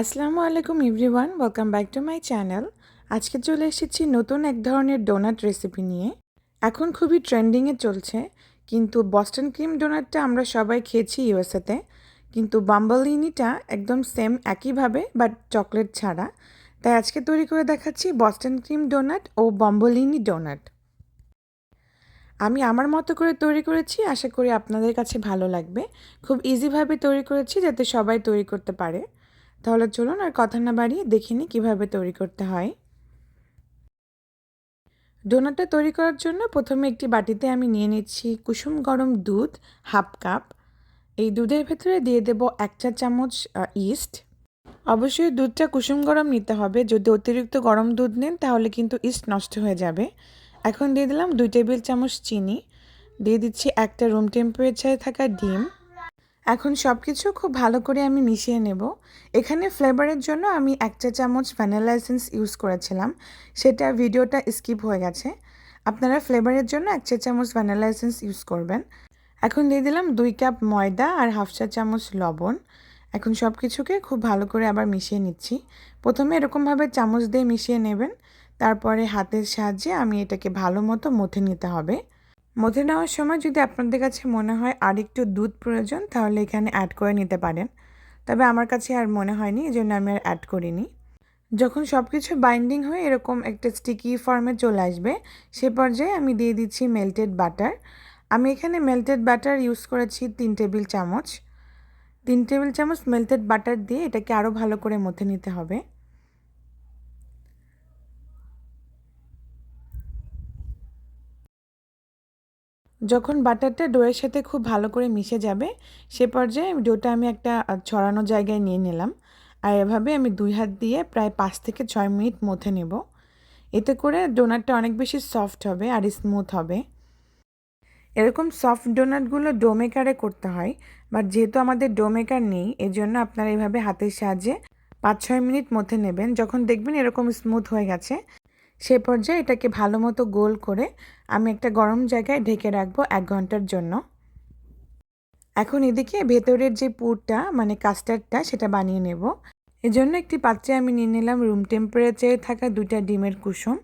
আসসালামু আলাইকুম everyone, welcome back to my channel. আজকে চলে এসেছি নতুন এক ধরনের ডোনাট রেসিপি নিয়ে। এখন খুবই ট্রেন্ডিংয়ে চলছে, কিন্তু বস্টন ক্রিম ডোনাটটা আমরা সবাই খেয়েছি ইউএসএতে। কিন্তু বাম্বলিনিটা একদম সেম একইভাবে বাট চকলেট ছাড়া। তাই আজকে তৈরি করে দেখাচ্ছি বস্টন ক্রিম ডোনাট ও বম্বলিনি ডোনাট আমি আমার মতো করে তৈরি করেছি, আশা করি আপনাদের কাছে ভালো লাগবে। খুব ইজিভাবে তৈরি করেছি, যাতে সবাই তৈরি করতে পারে। তাহলে চলুন আর কথা না বাড়িয়ে দেখিনি কীভাবে তৈরি করতে হয়। ডোনাটটা তৈরি করার জন্য প্রথমে একটি বাটিতে আমি নিয়ে নিচ্ছি কুসুম গরম দুধ, হাফ কাপ। এই দুধের ভেতরে দিয়ে দেব এক চা চামচ ইস্ট। অবশ্যই দুধটা কুসুম গরম নিতে হবে। যদি অতিরিক্ত গরম দুধ নেন তাহলে কিন্তু ইস্ট নষ্ট হয়ে যাবে। এখন দিয়ে দিলাম দুই টেবিল চামচ চিনি। দিয়ে দিচ্ছি একটা রুম টেম্পারেচারে থাকা ডিম। এখন সব কিছু খুব ভালো করে আমি মিশিয়ে নেব। এখানে ফ্লেভারের জন্য আমি এক চা চামচ ভ্যানিলা এসেন্স ইউজ করেছিলাম। সেটা ভিডিওটা স্কিপ হয়ে গেছে। আপনারা ফ্লেভারের জন্য এক চা চামচ ভ্যানিলা এসেন্স ইউজ করবেন। এখন দিয়ে দিলাম দুই কাপ ময়দা আর হাফ চা চামচ লবণ। এখন সব কিছুকে খুব ভালো করে আবার মিশিয়ে নিচ্ছি। প্রথমে এরকমভাবে চামচ দিয়ে মিশিয়ে নেবেন। তারপরে হাতের সাহায্যে আমি এটাকে ভালো মতো মথে নিতে হবে। মধ্যে নেওয়ার সময় যদি আপনাদের কাছে মনে হয় আর একটু দুধ প্রয়োজন, তাহলে এখানে অ্যাড করে নিতে পারেন। তবে আমার কাছে আর মনে হয়নি এই জন্য আমি আর অ্যাড করিনি। যখন সব কিছু বাইন্ডিং হয়ে এরকম একটা স্টিকি ফর্মে চলে আসবে, সে পর্যায়ে আমি দিয়ে দিচ্ছি মেল্টেড বাটার আমি এখানে মেল্টেড বাটার ইউজ করেছি তিন টেবিল চামচ। তিন টেবিল চামচ মেল্টেড বাটার দিয়ে এটাকে আরও ভালো করে মথে নিতে হবে। যখন বাটারটা ডোয়ের সাথে খুব ভালো করে মিশে যাবে, সে পর্যায়ে ডোটা আমি একটা ছড়ানো জায়গায় নিয়ে নিলাম। আর এভাবে আমি দুই হাত দিয়ে প্রায় পাঁচ থেকে ছয় মিনিট মথে নেব। এতে করে ডোনাটটা অনেক বেশি সফট হবে আর স্মুথ হবে। এরকম সফট ডোনাটগুলো ডোমেকারে করতে হয়, বাট যেহেতু আমাদের ডোমেকার নেই, এজন্য আপনারা এভাবে হাতের সাহায্যে পাঁচ ছয় মিনিট মধ্যে নেবেন। যখন দেখবেন এরকম স্মুথ হয়ে গেছে সে পর্যায়ে এটাকে ভালো মতো গোল করে আমি একটা গরম জায়গায় ঢেকে রাখব এক ঘণ্টার জন্য। এখন এদিকে ভেতরের যে পুরটা মানে কাস্টার্ডটা, সেটা বানিয়ে নেব। এজন্য একটি পাত্রে আমি নিয়ে নিলাম রুম টেম্পারেচারে থাকা দুটা ডিমের কুসুম,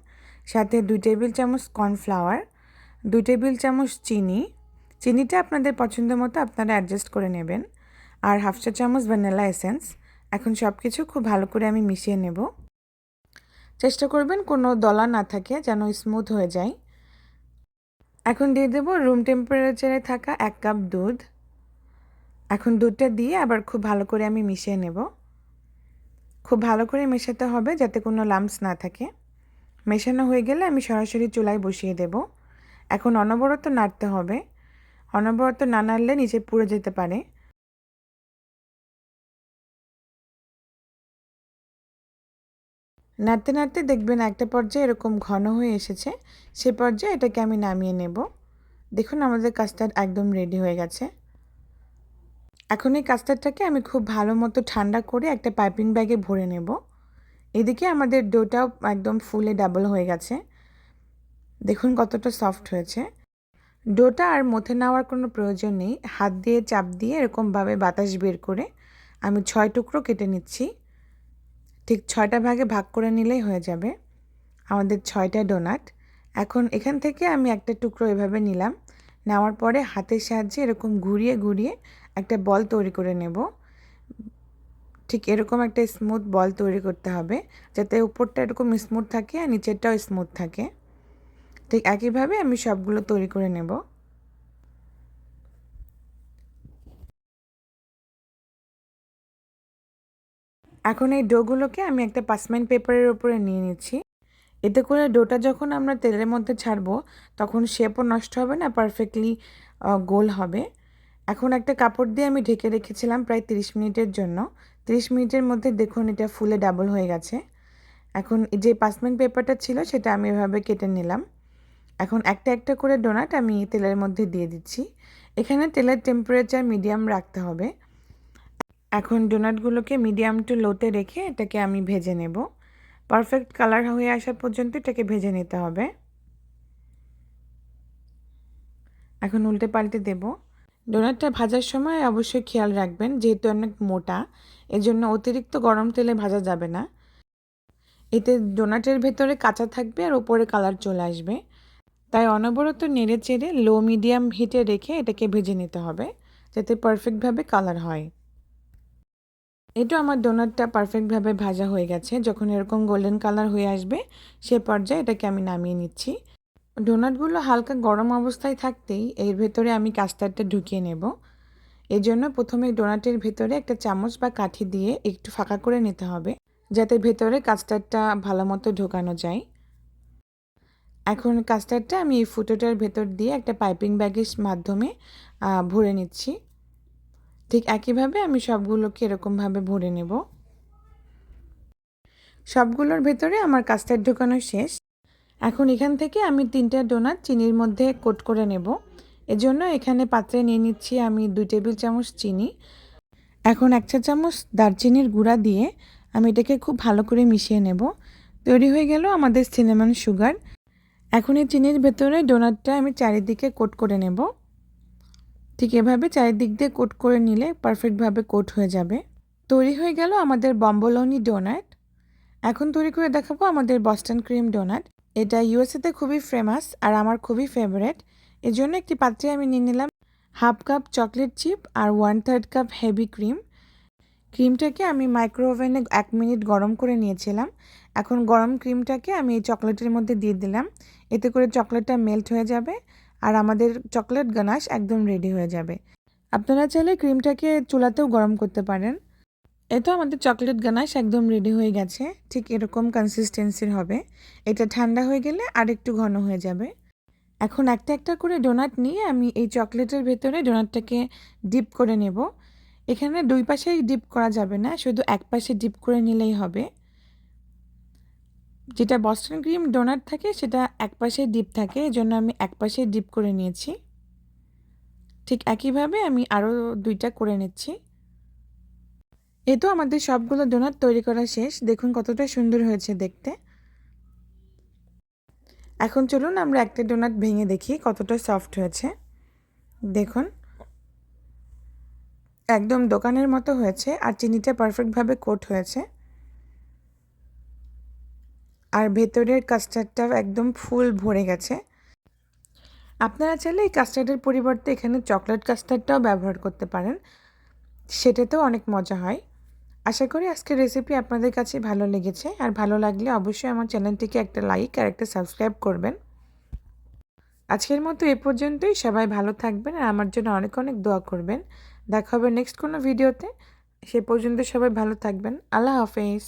সাথে দুই টেবিল চামচ কর্নফ্লাওয়ার, দুই টেবিল চামচ চিনি। চিনিটা আপনাদের পছন্দ মতো আপনারা অ্যাডজাস্ট করে নেবেন। আর হাফ চা চামচ ভ্যানিলা এসেন্স। এখন সব কিছু খুব ভালো করে আমি মিশিয়ে নেব। চেষ্টা করবেন কোনো দলা না থাকে যেন স্মুথ হয়ে যায়। এখন দিয়ে দেবো রুম টেম্পারেচারে থাকা এক কাপ দুধ। এখন দুধটা দিয়ে আবার খুব ভালো করে আমি মিশিয়ে নেব। খুব ভালো করে মেশাতে হবে যাতে কোনো লাম্পস না থাকে। মেশানো হয়ে গেলে আমি সরাসরি চুলায় বসিয়ে দেব। এখন অনবরত নাড়তে হবে। অনবরত না নাড়লে নিচে পুড়ে যেতে পারে। নাড়তে নাড়তে দেখবেন একটা পর্যায়ে এরকম ঘন হয়ে এসেছে, সে পর্যায়ে এটাকে আমি নামিয়ে নেব। দেখুন আমাদের কাস্টার্ড একদম রেডি হয়ে গেছে। এখন এই কাস্টার্ডটাকে আমি খুব ভালো মতো ঠান্ডা করে একটা পাইপিং ব্যাগে ভরে নেব। এদিকে আমাদের ডোটাও একদম ফুলে ডাবল হয়ে গেছে। দেখুন কতটা সফট হয়েছে। ডোটা আর মথে নেওয়ার কোনো প্রয়োজন নেই। হাত দিয়ে, চাপ দিয়ে এরকমভাবে বাতাস বের করে আমি ছয় টুকরো কেটে নিচ্ছি। ঠিক ছয়টা ভাগে ভাগ করে নিলেই হয়ে যাবে। আমাদের ছয়টা ডোনাট। এখন এখান থেকে আমি একটা টুকরো এভাবে নিলাম। নেওয়ার পরে হাতের সাহায্যে এরকম ঘুরিয়ে ঘুরিয়ে একটা বল তৈরি করে নেব। ঠিক এরকম একটা স্মুথ বল তৈরি করতে হবে, যাতে উপরটা এরকম স্মুথ থাকে আর নিচেরটাও স্মুথ থাকে। ঠিক একইভাবে আমি সবগুলো তৈরি করে নেব। এখন এই ডোগুলোকে আমি একটা পাসমেন্ট পেপারের উপরে নিয়ে নিচ্ছি। এতে করে ডোটা যখন আমরা তেলের মধ্যে ছাড়বো, তখন শেপও নষ্ট হবে না পারফেক্টলি গোল হবে। এখন একটা কাপড় দিয়ে আমি ঢেকে রেখেছিলাম প্রায় তিরিশ মিনিটের জন্য। তিরিশ মিনিটের মধ্যে দেখুন এটা ফুলে ডাবল হয়ে গেছে। এখন যে পাসমেন্ট পেপারটা ছিল, সেটা আমি এভাবে কেটে নিলাম। এখন একটা একটা করে ডোনাট আমি তেলের মধ্যে দিয়ে দিচ্ছি। এখানে তেলের টেম্পারেচার মিডিয়াম রাখতে হবে। এখন ডোনাটগুলোকে মিডিয়াম টু লোতে রেখে এটাকে আমি ভেজে নেব। পারফেক্ট কালার হয়ে আসা পর্যন্ত এটাকে ভেজে নিতে হবে। এখন উল্টে পাল্টে দেব। ডোনাটটা ভাজার সময় অবশ্যই খেয়াল রাখবেন, যেহেতু অনেক মোটা, এজন্য অতিরিক্ত গরম তেলে ভাজা যাবে না। এতে ডোনাটের ভেতরে কাঁচা থাকবে আর ওপরে কালার চলে আসবে। তাই অনবরত নেড়ে চেড়ে লো মিডিয়াম হিটে রেখে এটাকে ভেজে নিতে হবে, যাতে পারফেক্টভাবে কালার হয়। এটা আমার ডোনাটটা পারফেক্টভাবে ভাজা হয়ে গেছে। যখন এরকম গোল্ডেন কালার হয়ে আসবে, সে পর্যায়ে এটাকে আমি নামিয়ে নিচ্ছি। ডোনাটগুলো হালকা গরম অবস্থায় থাকতেই এর ভেতরে আমি কাস্টার্ডটা ঢুকিয়ে নেব। এই জন্য প্রথমে ডোনাটের ভেতরে একটা চামচ বা কাঠি দিয়ে একটু ফাঁকা করে নিতে হবে, যাতে ভেতরে কাস্টার্ডটা ভালো মতো ঢোকানো যায়। এখন কাস্টার্ডটা আমি এই ফুটোটার ভেতর দিয়ে একটা পাইপিং ব্যাগের মাধ্যমে ভরে নিচ্ছি। ঠিক একইভাবে আমি সবগুলোকে এরকমভাবে ভরে নেব। সবগুলোর ভেতরে আমার কাস্টার্ড ঢোকানো শেষ। এখন এখান থেকে আমি তিনটা ডোনাট চিনির মধ্যে কোট করে নেব। এজন্য এখানে পাত্রে নিয়ে নিচ্ছি আমি দুই টেবিল চামচ চিনি। এখন এক চা চামচ দারচিনির গুঁড়া দিয়ে আমি এটাকে খুব ভালো করে মিশিয়ে নেব। তৈরি হয়ে গেল আমাদের সিনেমান সুগার। এখন এই চিনির ভেতরে ডোনাটটা আমি চারিদিকে কোট করে নেব। ঠিক এভাবে চারিদিক দিয়ে কোট করে নিলে পারফেক্টভাবে কোট হয়ে যাবে। তৈরি হয়ে গেল আমাদের বম্বলনি ডোনাট এখন তৈরি করে দেখাবো আমাদের বস্টন ক্রিম ডোনাট এটা ইউএসএতে খুবই ফেমাস আর আমার খুবই ফেভারেট এজন্য একটি পাত্রে আমি নিয়ে নিলাম হাফ কাপ চকলেট চিপ আর one third cup heavy cream ক্রিমটাকে আমি মাইক্রো ওভেনে এক মিনিট গরম করে নিয়েছিলাম। এখন গরম ক্রিমটাকে আমি এই চকলেটের মধ্যে দিয়ে দিলাম। এতে করে চকলেটটা মেল্ট হয়ে যাবে। আর আমাদের চকলেট গানাশ একদম রেডি হয়ে যাবে। আপনারা চাইলে ক্রিমটাকে চুলাতেও গরম করতে পারেন। এটা আমাদের চকলেট গানাশ একদম রেডি হয়ে গেছে, ঠিক এরকম কনসিস্টেন্সির হবে। এটা ঠান্ডা হয়ে গেলে আর একটু ঘন হয়ে যাবে। এখন একটা একটা করে ডোনাট নিয়ে আমি এই চকলেটের ভেতরে ডোনাটটাকে ডিপ করে নেব। এখানে দুই পাশেই ডিপ করা যাবে না, শুধু এক পাশে ডিপ করে নিলেই হবে। যেটা বস্টন ক্রিম ডোনাট থাকে, সেটা এক পাশে ডিপ থাকে, এজন্য আমি এক পাশে ডিপ করে নিয়েছি। ঠিক একইভাবে আমি আরও দুইটা করে নিচ্ছি। এ তো আমাদের সবগুলো ডোনাট তৈরি করা শেষ। দেখুন কতটা সুন্দর হয়েছে দেখতে। এখন চলুন আমরা একটা ডোনাট ভেঙে দেখি কতটা সফট হয়েছে। দেখুন। একদম দোকানের মতো হয়েছে, আর চিনিটা পারফেক্টভাবে কোট হয়েছে। আর ভেতরের কাস্টার্ডটা একদম ফুল ভরে গেছে। আপনারা চাইলে এই কাস্টার্ডের পরিবর্তে এখানে চকলেট কাস্টার্ডটাও ব্যবহার করতে পারেন। সেটাতেও অনেক মজা হয়। আশা করি আজকের রেসিপি আপনাদের কাছে ভালো লেগেছে। আর ভালো লাগলে অবশ্যই আমার চ্যানেলটিকে একটা লাইক আর একটা সাবস্ক্রাইব করবেন। আজকের মতো এ পর্যন্তই। সবাই ভালো থাকবেন আর আমার জন্য অনেক অনেক দোয়া করবেন। দেখা হবে নেক্সট কোনো ভিডিওতে সে পর্যন্ত সবাই ভালো থাকবেন। আল্লাহ হাফেজ।